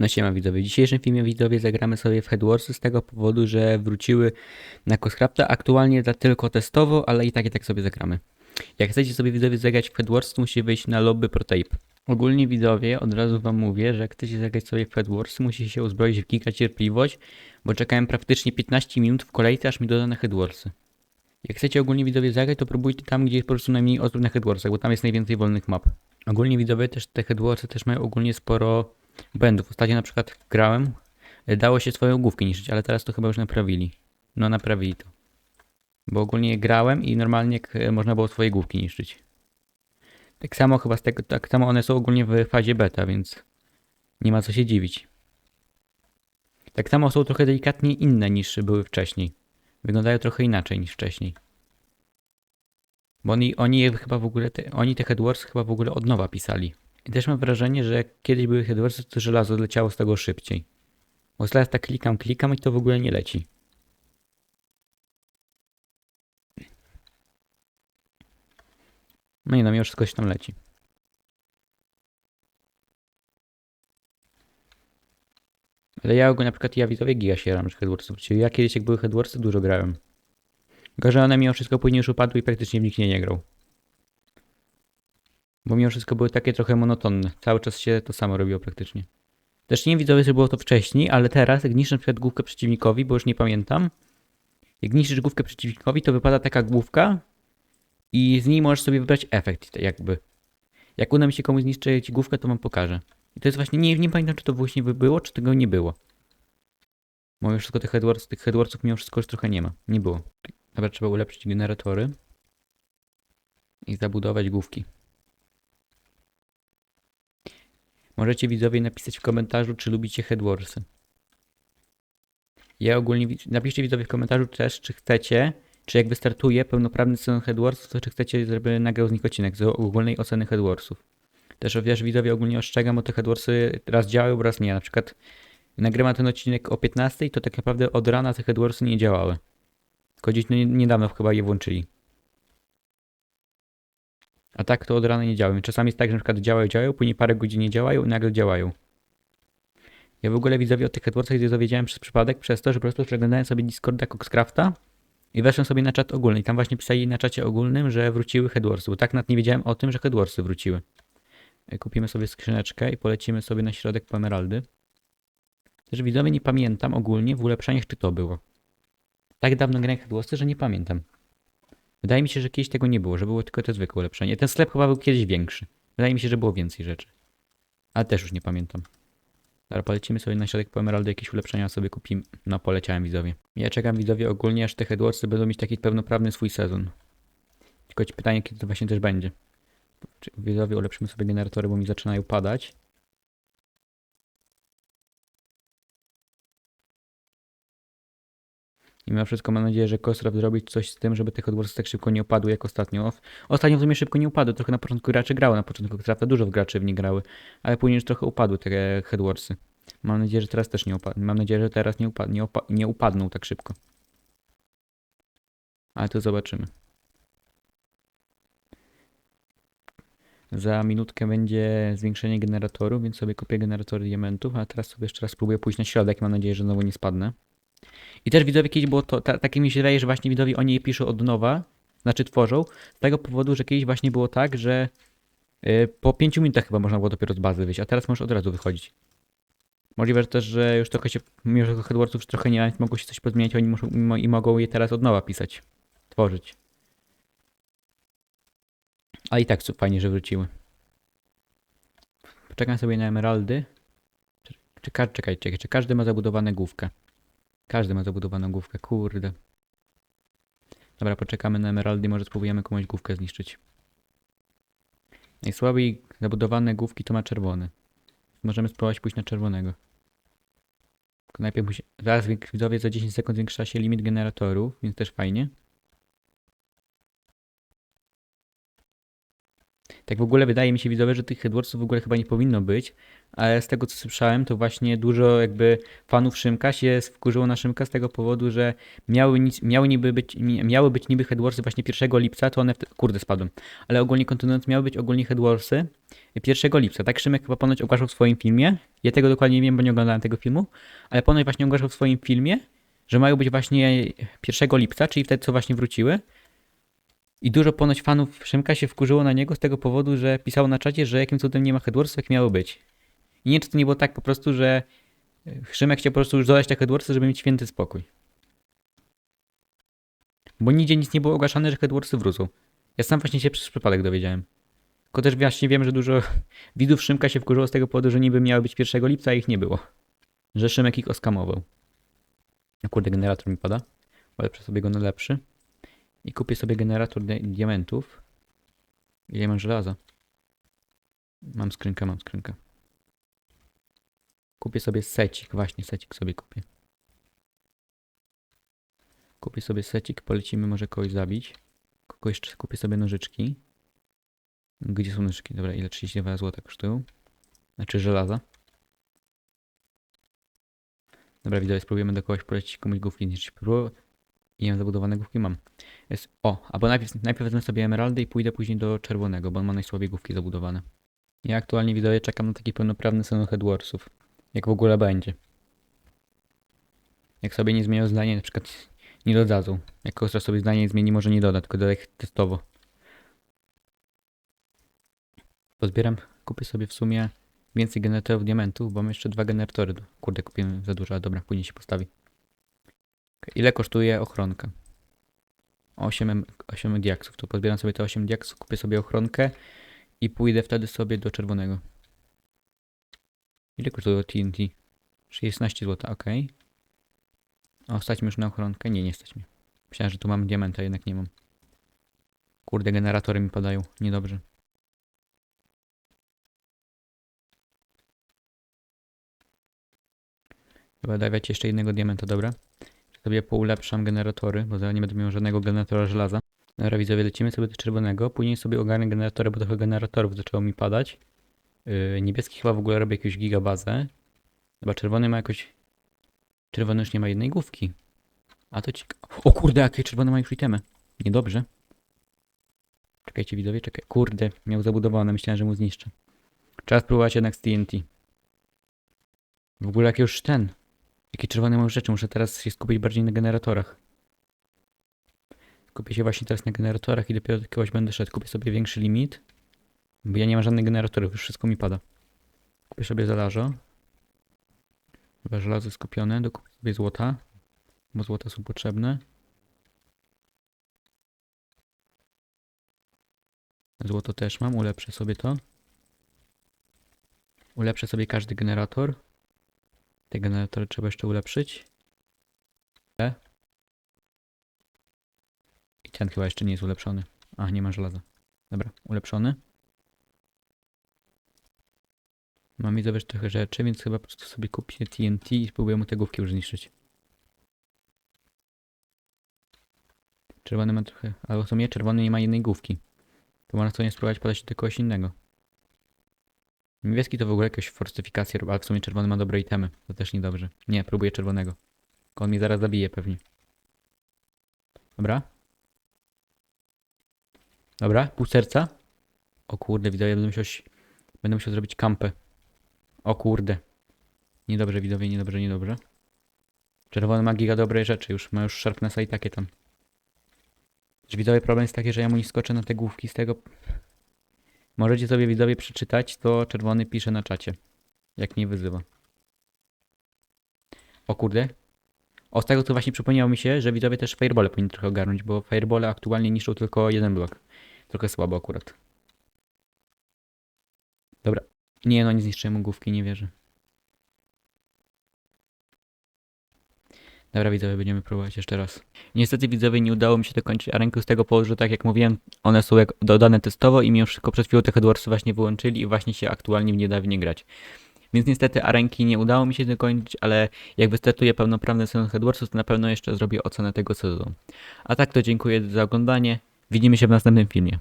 No siema widzowie, w dzisiejszym filmie widzowie zagramy sobie w Headwarsy z tego powodu, że wróciły na Coscrafta aktualnie za tylko testowo, ale i tak i tak sobie zagramy. Jak chcecie sobie widzowie zagrać w Headwars, to musicie wejść na lobby ProTape. Ogólnie widzowie, od razu wam mówię, że jak chcecie zagrać sobie w Headwarsy, musicie się uzbroić w giga cierpliwość, bo czekałem praktycznie 15 minut w kolejce, aż mi dodano Headwarsy. Jak chcecie ogólnie widzowie zagrać, to próbujcie tam, gdzie jest po prostu najmniej osób na Headwarsach, bo tam jest najwięcej wolnych map. Ogólnie widzowie też te Headwarsy też mają ogólnie sporo błędów. Ostatnio na przykład grałem, y, dało się swoją główkę niszczyć, ale teraz to chyba już naprawili. No naprawili to. Bo ogólnie grałem i normalnie k- można było swoje główki niszczyć. Tak samo chyba z tego, tak samo one są ogólnie w fazie beta, więc nie ma co się dziwić. Tak samo są trochę delikatnie inne niż były wcześniej. Wyglądają trochę inaczej niż wcześniej. Bo oni, oni chyba w ogóle, te, oni te Headwars chyba w ogóle od nowa pisali. I też mam wrażenie, że jak kiedyś były Headwarsy, to żelazo leciało z tego szybciej. Bo teraz tak klikam, klikam i to w ogóle nie leci. No i no, mimo wszystko się tam leci. Ale ja ogólnie na przykład ja widzowie giga się ram, Headwarsy wróciły. Ja kiedyś jak były Headwarsy dużo grałem. Tylko, że one mimo wszystko później już upadły i praktycznie w nich nie, nie grał. Bo mimo wszystko były takie trochę monotonne. Cały czas się to samo robiło praktycznie. Też nie widzowie, że było to wcześniej, ale teraz jak niszczę na przykład główkę przeciwnikowi, bo już nie pamiętam. Jak niszczysz główkę przeciwnikowi, to wypada taka główka i z niej możesz sobie wybrać efekt jakby. Jak uda mi się komuś zniszczyć główkę, to wam pokażę. I to jest właśnie, nie, nie pamiętam czy to właśnie by było, czy tego nie było. Bo wszystko tych headwars, tych headwarsów mimo wszystko już trochę nie ma. Nie było. Dobra, trzeba ulepszyć generatory. I zabudować główki. Możecie widzowie napisać w komentarzu, czy lubicie Headwarsy. Ja ogólnie, napiszcie widzowie w komentarzu też, czy chcecie, czy jak wystartuje pełnoprawny sezon Headwarsów, to czy chcecie, żeby nagrał z nich odcinek z ogólnej oceny Headwarsów. Też wiesz, widzowie ogólnie ostrzegam, bo te Headwarsy raz działają, raz nie. Na przykład nagrywam ten odcinek o 15, to tak naprawdę od rana te Headwarsy nie działały. Tylko gdzieś no, niedawno chyba je włączyli. A tak to od rana nie działają. Czasami jest tak, że na przykład działają, działają, później parę godzin nie działają i nagle działają. Ja w ogóle widzowie o tych AdWordsach się dowiedziałem przez przypadek, przez to, że po prostu przeglądałem sobie Discorda Coxcrafta i weszłem sobie na czat ogólny. I tam właśnie pisali na czacie ogólnym, że wróciły Headwarsy, bo tak nawet nie wiedziałem o tym, że Headwarsy wróciły. E, Kupimy sobie skrzyneczkę i polecimy sobie na środek po emeraldy. Też widzowie nie pamiętam ogólnie w ulepszeniach, czy to było. Tak dawno grałem Headwarsy, że nie pamiętam. Wydaje mi się, że kiedyś tego nie było, że było tylko to zwykłe ulepszenie. Ten sklep chyba był kiedyś większy. Wydaje mi się, że było więcej rzeczy. Ale też już nie pamiętam. Dobra, polecimy sobie na środek po emeraldy, jakieś ulepszenia sobie kupimy. No, poleciałem widzowie. Ja czekam widzowie ogólnie, aż te Headwarsy będą mieć taki pełnoprawny swój sezon. Tylko ci pytanie, kiedy to właśnie też będzie. Widzowie ulepszymy sobie generatory, bo mi zaczynają padać. Mimo wszystko mam nadzieję, że Kosraw zrobi coś z tym, żeby te Hogwartsy tak szybko nie upadły jak ostatnio. Ostatnio w sumie szybko nie upadły, trochę na początku graczy grało, na początku Krafta dużo graczy w nie grały, ale później już trochę upadły te Headwarsy. Mam nadzieję, że teraz też nie upadną. Mam nadzieję, że teraz nie, upad nie, opa nie upadną tak szybko. Ale to zobaczymy. Za minutkę będzie zwiększenie generatorów, więc sobie kupię generatory diamentów, a teraz sobie jeszcze raz spróbuję pójść na środek. Mam nadzieję, że znowu nie spadnę. I też widzowie kiedyś było to, ta, takie mi się wydaje, że właśnie widzowie oni je piszą od nowa, znaczy tworzą, z tego powodu, że kiedyś właśnie było tak, że y, po 5 minutach chyba można było dopiero z bazy wyjść, a teraz możesz od razu wychodzić. Możliwe że też, że już trochę się, mimo że Headwarsów już trochę nie ma, więc mogło się coś pozmieniać, oni muszą i mogą je teraz od nowa pisać, tworzyć. A i tak fajnie, że wróciły. Poczekam sobie na emeraldy. Czy, czy, ka- czekaj, czekaj, czy każdy ma zabudowane główkę? Każdy ma zabudowaną główkę, kurde. Dobra, poczekamy na emeraldy może spróbujemy komuś główkę zniszczyć. Najsłabiej zabudowane główki to ma czerwony. Możemy spróbować pójść na czerwonego. Tylko najpierw musi... Zaraz wi- widzowie za 10 sekund zwiększa się limit generatorów, więc też fajnie. Tak w ogóle wydaje mi się widzowie, że tych Headwarsów w ogóle chyba nie powinno być, ale z tego co słyszałem, to właśnie dużo jakby fanów Szymka się wkurzyło na Szymka z tego powodu, że miały, nic, miały, niby być, mi- miały być niby Headwarsy właśnie 1 lipca, to one, kurde spadłem, ale ogólnie kontynuując, miały być ogólnie Headwarsy 1 lipca. Tak Szymek chyba ponoć ogłaszał w swoim filmie, ja tego dokładnie nie wiem, bo nie oglądałem tego filmu, ale ponoć właśnie ogłaszał w swoim filmie, że mają być właśnie 1 lipca, czyli wtedy co właśnie wróciły. I dużo ponoć fanów Szymka się wkurzyło na niego z tego powodu, że pisał na czacie, że jakim cudem nie ma Headwarsów, jak miało być. I nie czy to nie było tak po prostu, że e, Szymek chciał po prostu już dodać te Headwarsy, żeby mieć święty spokój. Bo nigdzie nic nie było ogłaszane, że Headwarsy wrócą. Ja sam właśnie się przez przypadek dowiedziałem. Tylko też właśnie wiem, że dużo widzów Szymka się wkurzyło z tego powodu, że niby miały być 1 lipca, a ich nie było. Że Szymek ich oskamował. A kurde, generator mi pada. Ulepszę sobie go na lepszy. I kupię sobie generator di diamentów. Ile mam żelaza? Mam skrzynkę, mam skrzynkę. Kupię sobie secik, właśnie secik sobie kupię. Kupię sobie secik, polecimy może kogoś zabić. Kupię sobie nożyczki. Gdzie są nożyczki? Dobra, ile 32 zł kosztują? Znaczy żelaza. Dobra, widzowie, spróbujemy do kogoś polecić komuś główki. I mam zabudowane główki, mam. Jest, o, albo najpierw, najpierw wezmę sobie emeraldy i pójdę później do czerwonego, bo on ma najsłabiej główki zabudowane. Ja aktualnie widzowie czekam na taki pełnoprawny sezon Headwarsów. Jak w ogóle będzie. Jak sobie nie zmienią zdania, na przykład nie dodadzą. Jak ktoś sobie zdanie nie zmieni, może nie doda, tylko doda ich testowo. Pozbieram, kupię sobie w sumie więcej generatorów diamentów, bo mam jeszcze dwa generatory. Kurde, kupiłem za dużo, ale dobra, później się postawi. Ile kosztuje ochronka? 8, em- 8 diaksów. To pozbieram sobie te 8 diaksów, kupię sobie ochronkę i pójdę wtedy sobie do czerwonego. Ile kosztuje TNT? 16 zł, ok. O, stać mi już na ochronkę? Nie, nie stać mi. Myślałem, że tu mam diamenta, jednak nie mam. Kurde, generatory mi padają. Niedobrze. Chyba dawać jeszcze jednego diamenta, dobra? Sobie poulepszam generatory, bo zaraz nie będę miał żadnego generatora żelaza. Dobra, widzowie, lecimy sobie do czerwonego. Później sobie ogarnę generatory, bo trochę generatorów zaczęło mi padać. Yy, niebieski chyba w ogóle robi jakąś gigabazę. Chyba czerwony ma jakoś... Czerwony już nie ma jednej główki. A to ciekawe. O kurde, jakie czerwone ma już itemy. Niedobrze. Czekajcie widzowie, czekaj. Kurde, miał zabudowane, myślałem, że mu zniszczę. Trzeba spróbować jednak z TNT. W ogóle jak już ten. Jakie czerwone mam rzeczy, muszę teraz się skupić bardziej na generatorach. Skupię się właśnie teraz na generatorach i dopiero do kogoś będę szedł. Kupię sobie większy limit. Bo ja nie mam żadnych generatorów, już wszystko mi pada. Kupię sobie żelazo. Chyba żelazo skupione, dokupię sobie złota. Bo złota są potrzebne. Złoto też mam, ulepszę sobie to. Ulepszę sobie każdy generator. Te generatory trzeba jeszcze ulepszyć. E. I ten chyba jeszcze nie jest ulepszony. A, nie ma żelaza. Dobra, ulepszony. Mam widzę trochę rzeczy, więc chyba po prostu sobie kupię TNT i spróbuję mu te główki już zniszczyć. Czerwony ma trochę... Albo w sumie czerwony nie ma jednej główki. To można sobie spróbować podać do kogoś innego. Niebieski to w ogóle jakieś fortyfikacje, robi, ale w sumie czerwony ma dobre itemy. To też niedobrze. Nie, próbuję czerwonego. On mnie zaraz zabije pewnie. Dobra. Dobra, pół serca. O kurde, widzowie, będę musiał, będę musiał zrobić kampę. O kurde. Niedobrze, widzowie, niedobrze, niedobrze. Czerwony ma giga dobrej rzeczy, już ma już Sharpnessa i takie tam. Też widzowie, problem jest taki, że ja mu nie skoczę na te główki z tego... Możecie sobie widzowie przeczytać, co czerwony pisze na czacie. Jak mnie wyzywa. O kurde. O, z tego co właśnie przypomniało mi się, że widzowie też firebole powinni trochę ogarnąć, bo firebole aktualnie niszczą tylko jeden blok. Trochę słabo akurat. Dobra. Nie no, nie zniszczyłem główki, nie wierzę. Dobra widzowie, będziemy próbować jeszcze raz. Niestety widzowie nie udało mi się dokończyć arenki z tego powodu, że tak jak mówiłem, one są jak dodane testowo i mimo wszystko przed chwilą te headwarsy właśnie wyłączyli i właśnie się aktualnie w nie da w nie grać. Więc niestety arenki nie udało mi się dokończyć, ale jak wystartuje pełnoprawny sezon headwarsów, to na pewno jeszcze zrobię ocenę tego sezonu. A tak to dziękuję za oglądanie. Widzimy się w następnym filmie.